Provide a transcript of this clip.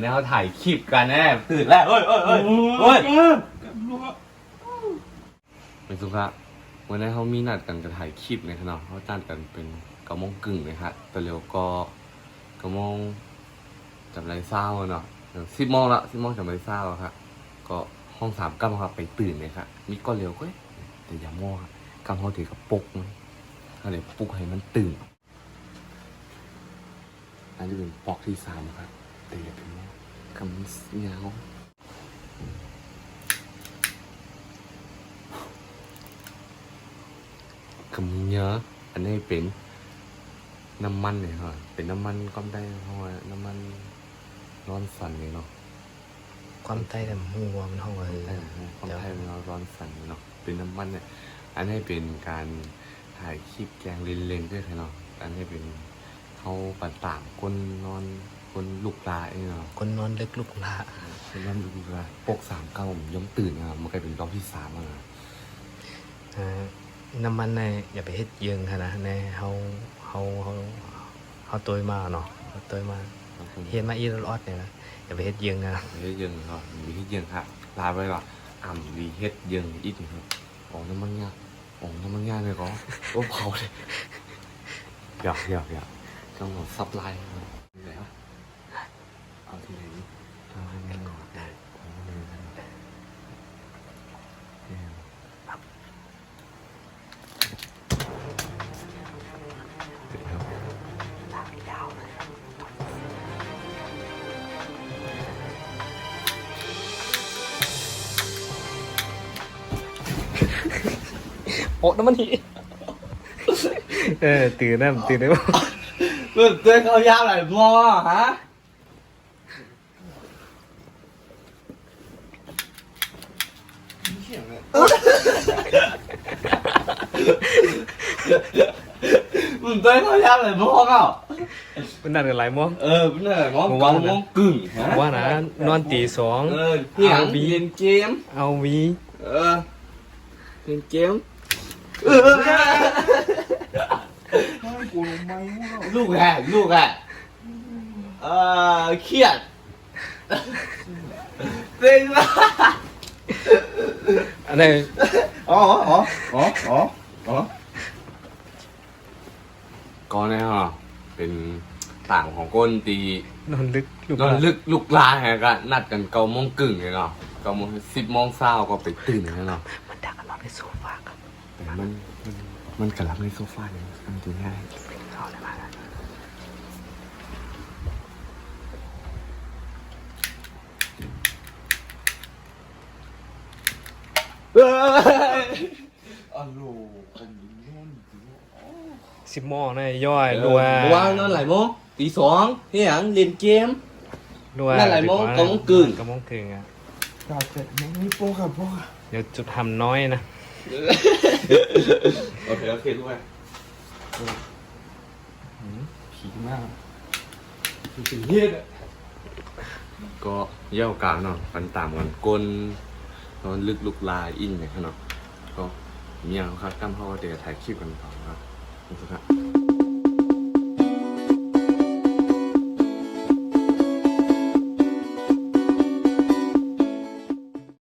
นี้เขาถ่ายคลิปกันแน่ตื่นแล้วเฮ้ยเฮ้ยเฮ้ยเฮ้ยเป็นสุขะวันนี้เขามีนัดกันจะถ่ายคลิปในขณะเขาจัดกันเป็นกระโมงกึ่งนะฮะแต่เร็วก็กระโมงจำไรเศร้าเนาะสิบโมงละสิบโมงจำไรเศร้าอะครับก็ห้องสามกำครับไปตื่นเลยครับมีก็เร็วก็แต่อย่าโม่ครับกำเขาถือกับปลุกมันก็เลยปลุกให้มันตื่นอันนี้เป็นปอกที่สามครับ แต่อย่าเป็นคำเงาคำเงาอันนี้เป็นน้ำมันเนี่ยครับเป็นน้ำมันก็ได้เพราะว่าน้ำมันร้อนสั่นเลยเนาะความใต้แต่หัวมันห้องเออใช่ครับคนไทยมันร้อนสั่นเนาะเป็นน้ำมันเนี่ยอันนี้เป็นการถ่ายคลิปแกงเล่นๆด้วยครับเนาะอันนี้เป็นเขาปัดตามคนนอน คนลูกปลาเองเนาะคนนอนลึกลุกละเป็นรอบดูแลปกสามเก้าผมย่อมตื่นนะครับมันกลายเป็นรอบที่สามแล้วนะอ่าน้ำมันในอย่าไปเฮ็ดเยิงค่ะนะในเฮาเฮาเฮาเฮาตัวมาเนาะเฮาตัวมาครับผมเฮ็ดมาอีรอดเนี่ยนะอย่าไปเฮ็ดเยิงนะเฮ็ดเยิงครับมีเฮ็ดเยิงครับลาไปก่อนอ่ำดีเฮ็ดเยิงอีกครับอ๋อน้ำมันยากอ๋อน้ำมันยากเลยก็โอ้เผาเลยอยากอยากอยากต้องหมดซับไลน์ครับ โอ้น้ำมันทีเออตื่นนะตื่นได้บ่เพื่อนเพื่อนเขายากหลายมอฮะมึงเต้นเขายากหลายมอเปล่ามันนั่นกันหลายโมงเออเป็นอะไรมอมึงกว่าองนะมองกึ่งฮะว่านะนอนตีสองเออเที่ยงเรียนเกมเอาวีเออเรียนเกม ลูกแห่ลูกแห่เออเครียดเต็งมากอันนี้อ๋ออ๋ออ๋ออ๋ออ๋อก็เนี่ยฮะเป็นต่างของก้นตีนอนลึกลุกนอนลึกลุกลาไงก็นัดกันเก้าโมงกึ่งไงเนาะเก้าโมงสิบโมงเช้าก็ไปตื่นไงเนาะมันดักกันนอนในโซฟา มันมันมันกระลับในโซฟาเนี่ยมันดูง่ายเข้าเลยมาเอ้ยอัลโหลคนนี้นอนอยู่สิบโมงนะย่อยรัวเมื่อวานนอนหลายโมงตีสองเฮียงเล่นเกมรัวนั่นหลายโมงดีว่กะโมงกึ่งกะโมงกึ่งอะกาเจ็ดไม่มีโป๊กอะโป๊กอะเดี๋ยวจุดทำน้อยนะ โอเคโอเคด้วยผีมากผีเฮียก็เย่ากลางเนาะกันตามกันก้นนอนลึกลุกลายอินอย่างเนาะก็เมียเขาครับตั้มเขาก็เดี๋ยวถ่ายคลิปกันต่อครับขอบคุณครับ